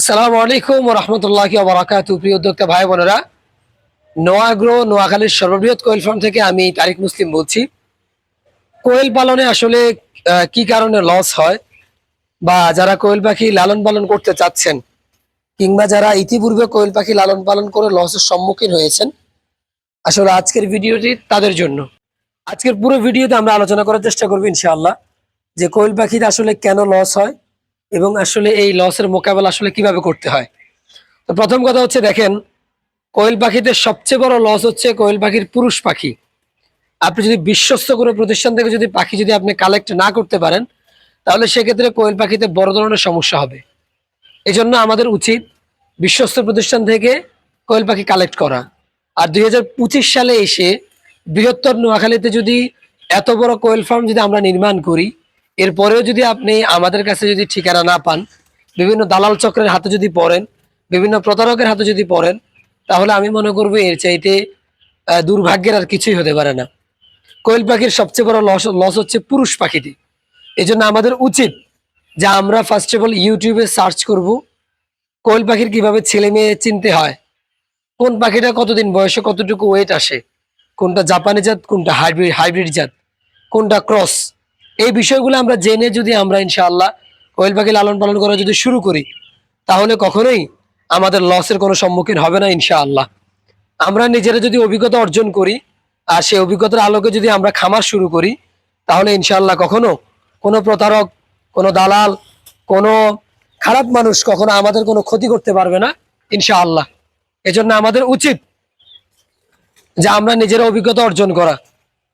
আসসালামু আলাইকুম রহমতুল্লাহ বরাকাত প্রিয় উদ্যোক্তা ভাই বোনেরা, নোয়াগ্রো, নোয়াখালীর সর্ববৃহৎ কোয়েল ফার্ম থেকে আমি তারিক মুসলিম বলছি। কোয়েল পালনে আসলে কি কারণে লস হয় বা যারা কোয়েল পাখি লালন পালন করতে চাচ্ছেন কিংবা যারা ইতিপূর্বে কোয়েল পাখি লালন পালন করে লসের সম্মুখীন হয়েছেন, আসলে আজকের ভিডিওটি তাদের জন্য। আজকের পুরো ভিডিওতে আমরা আলোচনা করার চেষ্টা করব ইনশাআল্লাহ যে কোয়েল পাখিতে আসলে কেন লস হয় এবং আসলে এই লসের মোকাবেলা আসলে কীভাবে করতে হয়? তো প্রথম কথা হচ্ছে দেখেন, কোয়েল পাখিতে সবচেয়ে বড় লস হচ্ছে কোয়েল পাখির পুরুষ পাখি। আপনি যদি বিশ্বস্ত কোনো প্রতিষ্ঠান থেকে যদি পাখি যদি আপনি কালেক্ট না করতে পারেন, তাহলে সেক্ষেত্রে কোয়েল পাখিতে বড় ধরনের সমস্যা হবে। এই জন্য আমাদের উচিত বিশ্বস্ত প্রতিষ্ঠান থেকে কোয়েল পাখি কালেক্ট করা। আর দু হাজার পঁচিশ সালে এসে বৃহত্তর নোয়াখালীতে যদি এত বড় কোয়েল ফার্ম যদি আমরা নির্মাণ করি এরপরেও যদি আপনি আমাদের কাছে যদি ঠিকানা না পান, বিভিন্ন দালাল চক্রের হাতে যদি পড়েন, বিভিন্ন প্রতারকের হাতে যদি পড়েন, তাহলে আমি মনে করব এর চাইতে দুর্ভাগ্যের আর কিছুই হতে পারে না। কোয়েল পাখির সবচেয়ে বড় লস লস হচ্ছে পুরুষ পাখিটি। এই জন্য আমাদের উচিত যে আমরা ফার্স্ট অফ অল ইউটিউবে সার্চ করব, কোয়েল পাখির কীভাবে ছেলে মেয়ে চিনতে হয়, কোন পাখিটা কতদিন বয়সে, কতটুকু ওয়েট আসে, কোনটা জাপানি জাত, কোনটা হাইব্রিড হাইব্রিড জাত, কোনটা ক্রস এই বিষয়গুলো আমরা জেনে যদি আমরা ইনশাআল্লাহ কোয়েল পাখি লালন পালন করা যদি শুরু করি, তাহলে কখনোই আমাদের লসের কোনো সম্মুখীন হবে না ইনশাআল্লাহ। আমরা নিজেরা যদি অভিজ্ঞতা অর্জন করি, আর সেই অভিজ্ঞতার আলোকে যদি আমরা খামার শুরু করি, তাহলে ইনশাআল্লাহ কখনো কোনো প্রতারক, কোনো দালাল, কোনো খারাপ মানুষ কখনো আমাদের কোনো ক্ষতি করতে পারবে না ইনশাআল্লাহ। এজন্য আমাদের উচিত যে আমরা নিজেরা অভিজ্ঞতা অর্জন করা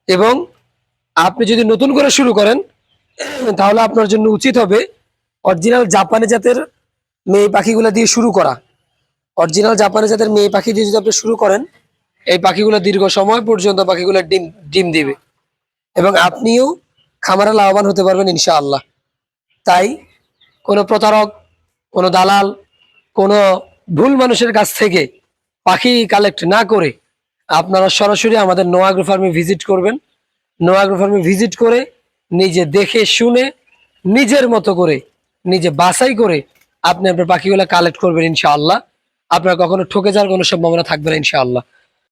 এবং আপনি যদি নতুন করে শুরু করেন, তাহলে আপনার জন্য উচিত হবে অরিজিনাল জাপানি জাতের মেয়ে পাখিগুলো দিয়ে শুরু করা। অরিজিনাল জাপানি জাতের মেয়ে পাখি দিয়ে যদি আপনি শুরু করেন, এই পাখিগুলো দীর্ঘ সময় পর্যন্ত পাখিগুলো ডিম ডিম দিবে। এবং আপনিও খামারে লাভবান হতে পারবেন ইনশাআল্লাহ। তাই কোনো প্রতারক, কোনো দালাল, কোনো ভুল মানুষের কাছ থেকে পাখি কালেক্ট না করে আপনারা সরাসরি আমাদের নোয়াগ্রো ফার্মে ভিজিট করবেন। নোয়াগ্রো ফার্মে ভিজিট করে, নিজে দেখে, শুনে, নিজের মতো করে, নিজে বাছাই করে আপনি আপনার পাখিগুলো কালেক্ট করবেন ইনশাআল্লাহ। আপনার কখনো ঠকে যাওয়ার কোনো সম্ভাবনা থাকবে না ইনশাআল্লাহ।